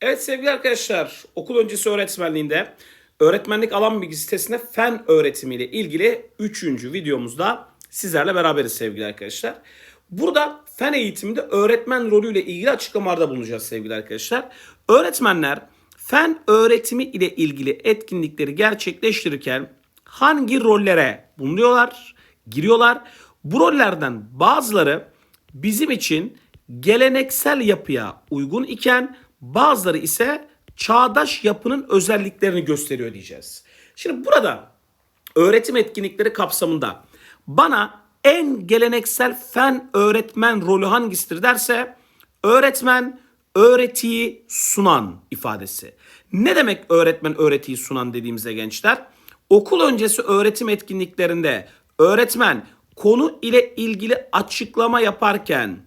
Evet sevgili arkadaşlar, okul öncesi öğretmenliğinde öğretmenlik alan bilgi sitesinde fen öğretimiyle ilgili 3. videomuzda sizlerle beraberiz sevgili arkadaşlar. Burada fen eğitiminde öğretmen rolüyle ilgili açıklamalarda bulunacağız sevgili arkadaşlar. Öğretmenler fen öğretimi ile ilgili etkinlikleri gerçekleştirirken hangi rollere bulunuyorlar, giriyorlar? Bu rollerden bazıları bizim için geleneksel yapıya uygun iken bazıları ise çağdaş yapının özelliklerini gösteriyor diyeceğiz. Şimdi burada öğretim etkinlikleri kapsamında bana en geleneksel fen öğretmen rolü hangisidir derse öğretmen öğretiyi sunan ifadesi. Ne demek öğretmen öğretiyi sunan dediğimizde gençler? Okul öncesi öğretim etkinliklerinde öğretmen konu ile ilgili açıklama yaparken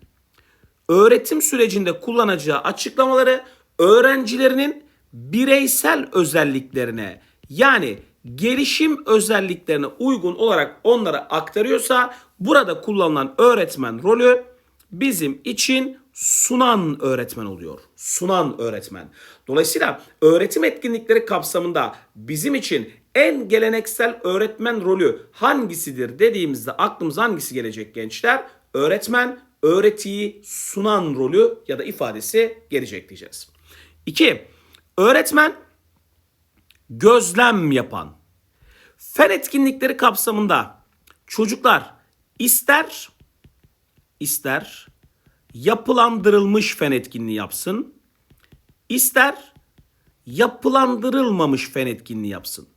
öğretim sürecinde kullanacağı açıklamaları öğrencilerinin bireysel özelliklerine yani gelişim özelliklerine uygun olarak onlara aktarıyorsa burada kullanılan öğretmen rolü bizim için sunan öğretmen oluyor. Sunan öğretmen. Dolayısıyla öğretim etkinlikleri kapsamında bizim için en geleneksel öğretmen rolü hangisidir dediğimizde aklımıza hangisi gelecek gençler? Öğretmen öğretiyi sunan rolü ya da ifadesi gelecek diyeceğiz. 2. Öğretmen gözlem yapan. Fen etkinlikleri kapsamında çocuklar ister ister yapılandırılmış fen etkinliği yapsın, ister yapılandırılmamış fen etkinliği yapsın.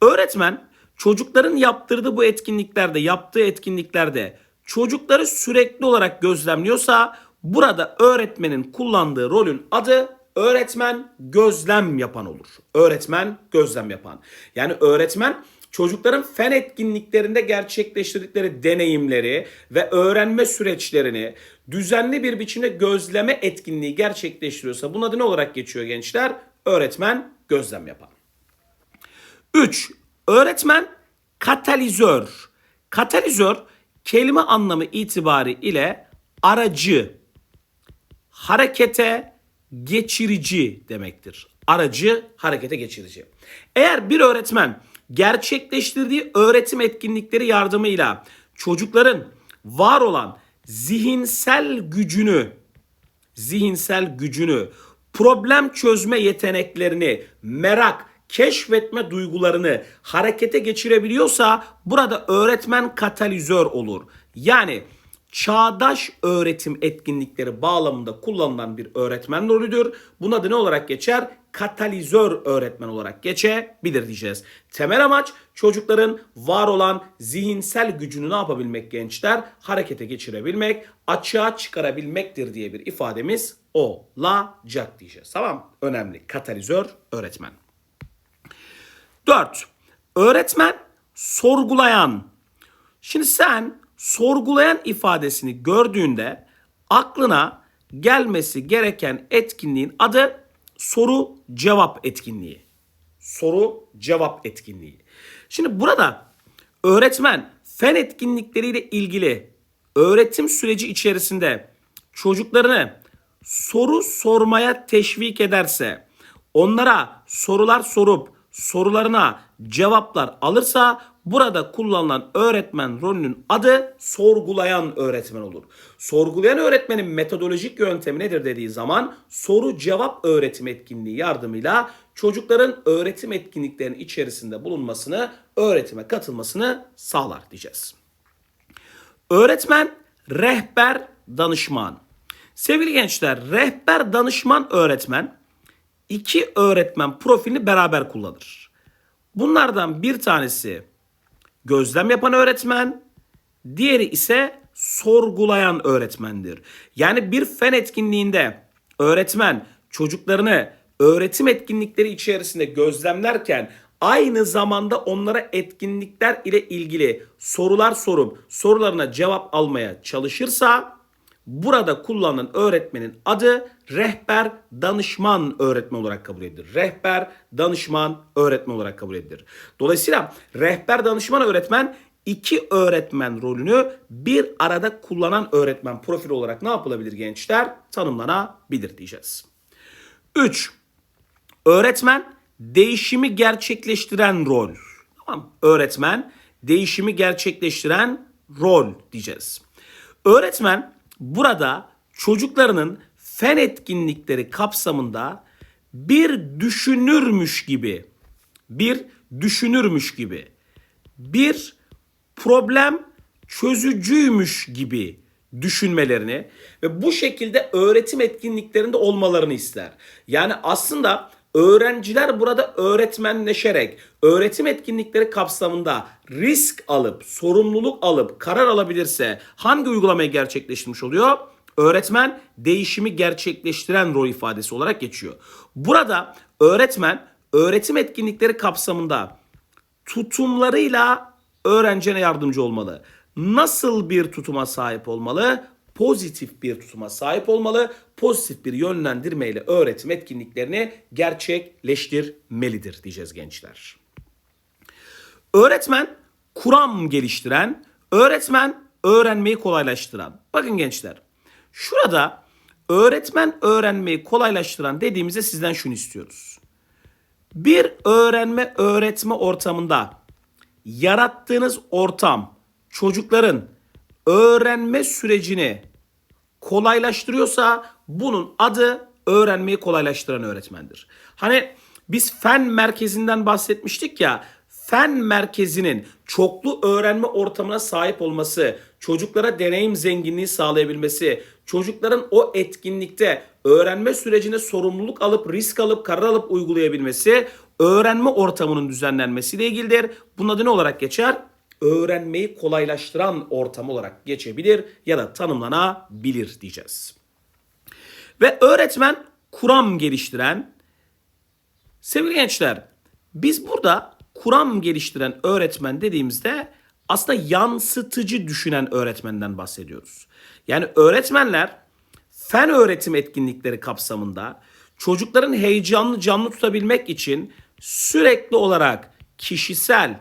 Öğretmen çocukların yaptırdığı bu etkinliklerde, yaptığı etkinliklerde çocukları sürekli olarak gözlemliyorsa burada öğretmenin kullandığı rolün adı öğretmen gözlem yapan olur. Öğretmen gözlem yapan. Yani öğretmen çocukların fen etkinliklerinde gerçekleştirdikleri deneyimleri ve öğrenme süreçlerini düzenli bir biçimde gözleme etkinliği gerçekleştiriyorsa bunun adı ne olarak geçiyor gençler? Öğretmen gözlem yapan. 3. Öğretmen katalizör. Katalizör kelime anlamı itibariyle aracı, harekete geçirici demektir. Aracı harekete geçirici. Eğer bir öğretmen gerçekleştirdiği öğretim etkinlikleri yardımıyla çocukların var olan zihinsel gücünü zihinsel gücünü, problem çözme yeteneklerini, merak, keşfetme duygularını harekete geçirebiliyorsa burada öğretmen katalizör olur. Yani çağdaş öğretim etkinlikleri bağlamında kullanılan bir öğretmen rolüdür. Bunun adı ne olarak geçer? Katalizör öğretmen olarak geçebilir diyeceğiz. Temel amaç çocukların var olan zihinsel gücünü ne yapabilmek gençler? Harekete geçirebilmek, açığa çıkarabilmektir diye bir ifademiz olacak diyeceğiz. Tamam Önemli. Katalizör öğretmen. 4. Öğretmen sorgulayan. Şimdi sen sorgulayan ifadesini gördüğünde aklına gelmesi gereken etkinliğin adı soru cevap etkinliği. Soru cevap etkinliği. Şimdi burada öğretmen fen etkinlikleriyle ilgili öğretim süreci içerisinde çocuklarını soru sormaya teşvik ederse, onlara sorular sorup sorularına cevaplar alırsa burada kullanılan öğretmen rolünün adı sorgulayan öğretmen olur. Sorgulayan öğretmenin metodolojik yöntemi nedir dediği zaman soru cevap öğretim etkinliği yardımıyla çocukların öğretim etkinliklerinin içerisinde bulunmasını, öğretime katılmasını sağlar diyeceğiz. Öğretmen, rehber, danışman. Sevgili gençler, rehber, danışman öğretmen iki öğretmen profilini beraber kullanır. Bunlardan bir tanesi gözlem yapan öğretmen, diğeri ise sorgulayan öğretmendir. Yani bir fen etkinliğinde öğretmen çocuklarını öğretim etkinlikleri içerisinde gözlemlerken aynı zamanda onlara etkinlikler ile ilgili sorular sorup sorularına cevap almaya çalışırsa burada kullanılan öğretmenin adı rehber danışman öğretmen olarak kabul edilir. Rehber danışman öğretmen olarak kabul edilir. Dolayısıyla rehber danışman öğretmen iki öğretmen rolünü bir arada kullanan öğretmen profili olarak ne yapılabilir gençler? Tanımlanabilir diyeceğiz. 3. Öğretmen değişimi gerçekleştiren rol. Tamam. Öğretmen değişimi gerçekleştiren rol diyeceğiz. Öğretmen burada çocuklarının fen etkinlikleri kapsamında bir düşünürmüş gibi, bir düşünürmüş gibi, bir problem çözücüymüş gibi düşünmelerini ve bu şekilde öğretim etkinliklerinde olmalarını ister. Yani aslında öğrenciler burada öğretmenleşerek öğretim etkinlikleri kapsamında risk alıp, sorumluluk alıp karar alabilirse hangi uygulamayı gerçekleştirmiş oluyor? Öğretmen değişimi gerçekleştiren rol ifadesi olarak geçiyor. Burada öğretmen öğretim etkinlikleri kapsamında tutumlarıyla öğrencine yardımcı olmalı. Nasıl bir tutuma sahip olmalı? Pozitif bir tutuma sahip olmalı. Pozitif bir yönlendirmeyle öğretim etkinliklerini gerçekleştirmelidir diyeceğiz gençler. Öğretmen kuram geliştiren, öğretmen öğrenmeyi kolaylaştıran. Bakın gençler, şurada öğretmen öğrenmeyi kolaylaştıran dediğimizde sizden şunu istiyoruz. Bir öğrenme öğretme ortamında yarattığınız ortam çocukların öğrenme sürecini kolaylaştırıyorsa bunun adı öğrenmeyi kolaylaştıran öğretmendir. Hani biz fen merkezinden bahsetmiştik ya fen merkezinin çoklu öğrenme ortamına sahip olması, çocuklara deneyim zenginliği sağlayabilmesi, çocukların o etkinlikte öğrenme sürecine sorumluluk alıp, risk alıp, karar alıp uygulayabilmesi, öğrenme ortamının düzenlenmesiyle ilgilidir. Bunun adı ne olarak geçer? Öğrenmeyi kolaylaştıran ortam olarak geçebilir ya da tanımlanabilir diyeceğiz. Ve öğretmen kuram geliştiren, sevgili gençler biz burada kuram geliştiren öğretmen dediğimizde aslında yansıtıcı düşünen öğretmenden bahsediyoruz. Yani öğretmenler fen öğretim etkinlikleri kapsamında çocukların heyecanını canlı tutabilmek için sürekli olarak kişisel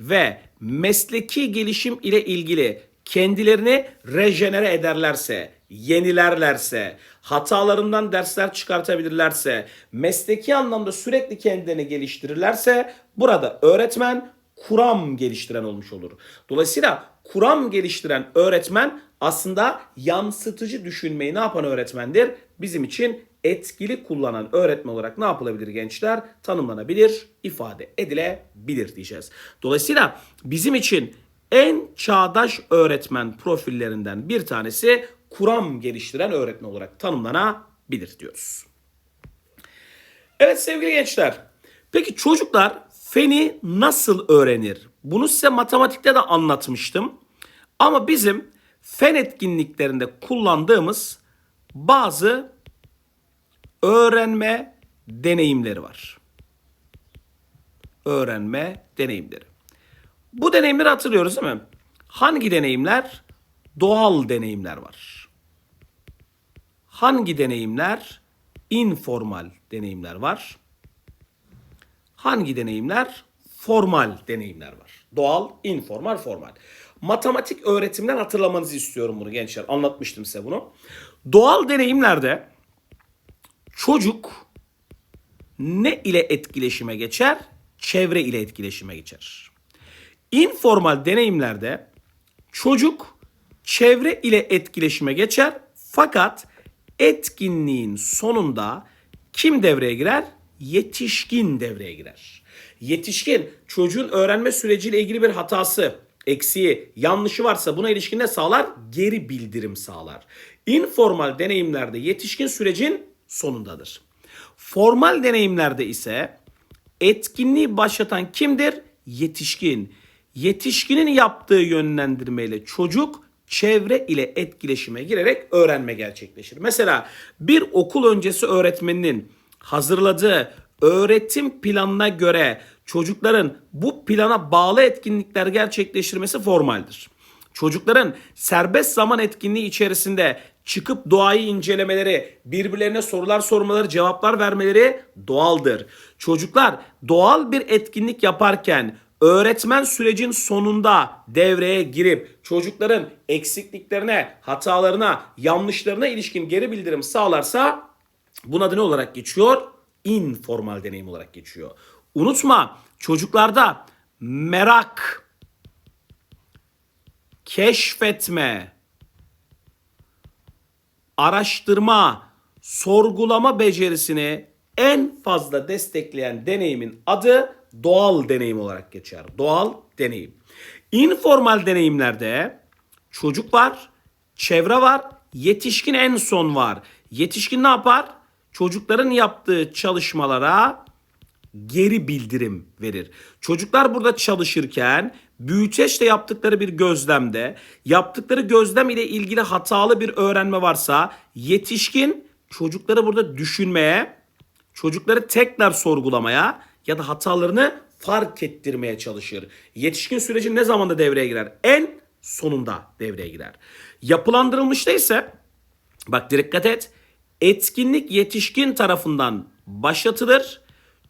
ve mesleki gelişim ile ilgili kendilerini rejenere ederlerse, yenilerlerse, hatalarından dersler çıkartabilirlerse, mesleki anlamda sürekli kendilerini geliştirirlerse burada öğretmen kuram geliştiren olmuş olur. Dolayısıyla kuram geliştiren öğretmen aslında yansıtıcı düşünmeyi ne yapan öğretmendir? Bizim için etkili kullanan öğretmen olarak ne yapılabilir gençler? Tanımlanabilir, ifade edilebilir diyeceğiz. Dolayısıyla bizim için en çağdaş öğretmen profillerinden bir tanesi kuram geliştiren öğretmen olarak tanımlanabilir diyoruz. Evet sevgili gençler. Peki çocuklar feni nasıl öğrenir? Bunu size matematikte de anlatmıştım. Ama bizim fen etkinliklerinde kullandığımız bazı öğrenme deneyimleri var. Öğrenme deneyimleri. Bu deneyimleri hatırlıyoruz değil mi? Hangi deneyimler? Doğal deneyimler var. Hangi deneyimler? Informal deneyimler var. Hangi deneyimler? Formal deneyimler var. Doğal, informal, formal. Matematik öğretimden hatırlamanızı istiyorum bunu gençler. Anlatmıştım size bunu. Doğal deneyimlerde çocuk ne ile etkileşime geçer? Çevre ile etkileşime geçer. Informal deneyimlerde çocuk çevre ile etkileşime geçer fakat etkinliğin sonunda kim devreye girer? Yetişkin devreye girer. Yetişkin çocuğun öğrenme süreciyle ilgili bir hatası, eksiği, yanlışı varsa buna ilişkin ne sağlar? Geri bildirim sağlar. Informal deneyimlerde yetişkin sürecin sonundadır. Formal deneyimlerde ise etkinliği başlatan kimdir? Yetişkin. Yetişkinin yaptığı yönlendirmeyle çocuk çevre ile etkileşime girerek öğrenme gerçekleşir. Mesela bir okul öncesi öğretmeninin hazırladığı öğretim planına göre çocukların bu plana bağlı etkinlikler gerçekleştirmesi formaldir. Çocukların serbest zaman etkinliği içerisinde çıkıp doğayı incelemeleri, birbirlerine sorular sormaları, cevaplar vermeleri doğaldır. Çocuklar doğal bir etkinlik yaparken öğretmen sürecin sonunda devreye girip çocukların eksikliklerine, hatalarına, yanlışlarına ilişkin geri bildirim sağlarsa Bunun adı ne olarak geçiyor? Informal deneyim olarak geçiyor. Unutma çocuklarda merak, keşfetme, araştırma, sorgulama becerisini en fazla destekleyen deneyimin adı doğal deneyim olarak geçer. Doğal deneyim. Informal deneyimlerde çocuk var, çevre var, yetişkin en son var. Yetişkin ne yapar? Çocukların yaptığı çalışmalara geri bildirim verir. Çocuklar burada çalışırken büyüteçle yaptıkları bir gözlemde yaptıkları gözlem ile ilgili hatalı bir öğrenme varsa yetişkin çocukları burada düşünmeye, çocukları tekrar sorgulamaya ya da hatalarını fark ettirmeye çalışır. Yetişkin süreci ne zamanda devreye girer? En sonunda devreye girer. Yapılandırılmışta ise bak dikkat et. Etkinlik yetişkin tarafından başlatılır.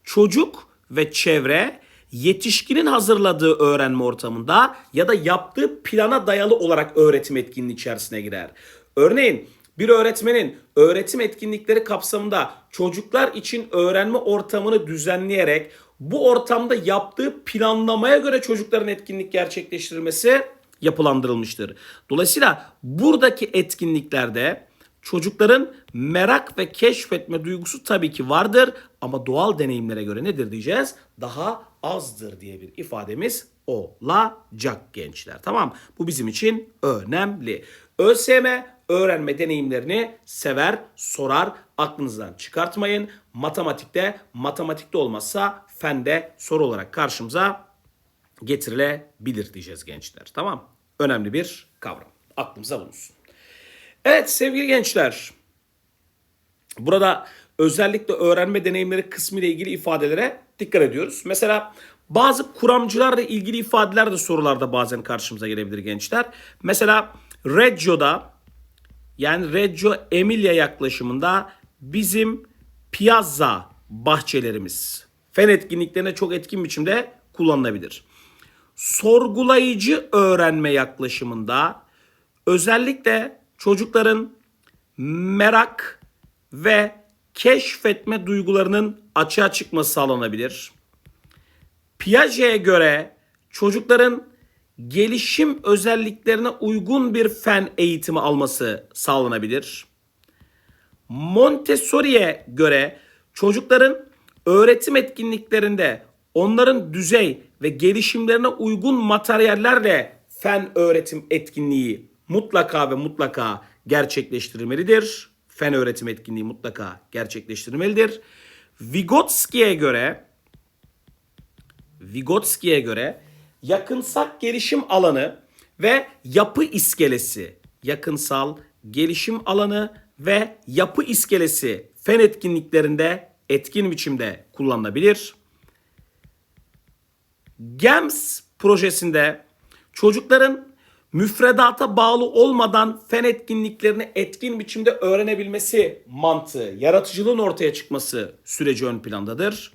Çocuk ve çevre yetişkinin hazırladığı öğrenme ortamında ya da yaptığı plana dayalı olarak öğretim etkinliği içerisine girer. Örneğin bir öğretmenin öğretim etkinlikleri kapsamında çocuklar için öğrenme ortamını düzenleyerek bu ortamda yaptığı planlamaya göre çocukların etkinlik gerçekleştirilmesi yapılandırılmıştır. Dolayısıyla buradaki etkinliklerde çocukların merak ve keşfetme duygusu tabii ki vardır ama doğal deneyimlere göre nedir diyeceğiz? Daha azdır diye bir ifademiz olacak gençler. Tamam bu bizim için önemli. ÖSYM öğrenme deneyimlerini sever, sorar. Aklınızdan çıkartmayın. Matematikte, matematikte olmazsa fende soru olarak karşımıza getirilebilir diyeceğiz gençler. Tamam. Önemli bir kavram. Aklımıza bulunsun. Evet sevgili gençler. Burada özellikle öğrenme deneyimleri kısmı ile ilgili ifadelere dikkat ediyoruz. Mesela bazı kuramcılarla ilgili ifadeler de sorularda bazen karşımıza gelebilir gençler. Mesela Reggio'da yani Reggio Emilia yaklaşımında bizim piazza bahçelerimiz fen etkinliklerine çok etkin biçimde kullanılabilir. Sorgulayıcı öğrenme yaklaşımında özellikle çocukların merak ve keşfetme duygularının açığa çıkması sağlanabilir. Piaget'e göre çocukların gelişim özelliklerine uygun bir fen eğitimi alması sağlanabilir. Montessori'ye göre çocukların öğretim etkinliklerinde onların düzey ve gelişimlerine uygun materyallerle fen öğretim etkinliği mutlaka ve mutlaka gerçekleştirilmelidir. Fen öğretim etkinliği mutlaka gerçekleştirilmelidir. Vygotsky'ye göre Vygotsky'ye göre yakınsak gelişim alanı ve yapı iskelesi, yakınsal gelişim alanı ve yapı iskelesi fen etkinliklerinde etkin biçimde kullanılabilir. GEMS projesinde çocukların müfredata bağlı olmadan fen etkinliklerini etkin biçimde öğrenebilmesi mantığı, yaratıcılığın ortaya çıkması süreci ön plandadır.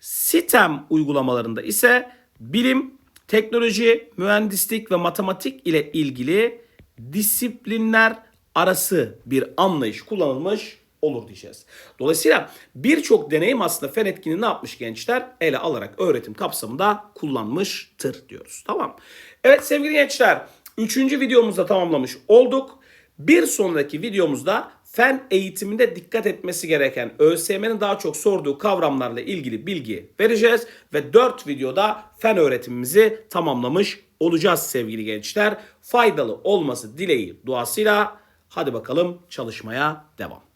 STEM uygulamalarında ise bilim, teknoloji, mühendislik ve matematik ile ilgili disiplinler arası bir anlayış kullanılmış olur diyeceğiz. Dolayısıyla birçok deneyim aslında fen etkinliği ne yapmış gençler? Ele alarak öğretim kapsamında kullanmıştır diyoruz. Tamam. Evet sevgili gençler 3. videomuzda tamamlamış olduk. Bir sonraki videomuzda fen eğitiminde dikkat etmesi gereken ÖSYM'nin daha çok sorduğu kavramlarla ilgili bilgi vereceğiz. Ve 4 videoda fen öğretimimizi tamamlamış olacağız sevgili gençler. Faydalı olması dileği duasıyla hadi bakalım çalışmaya devam.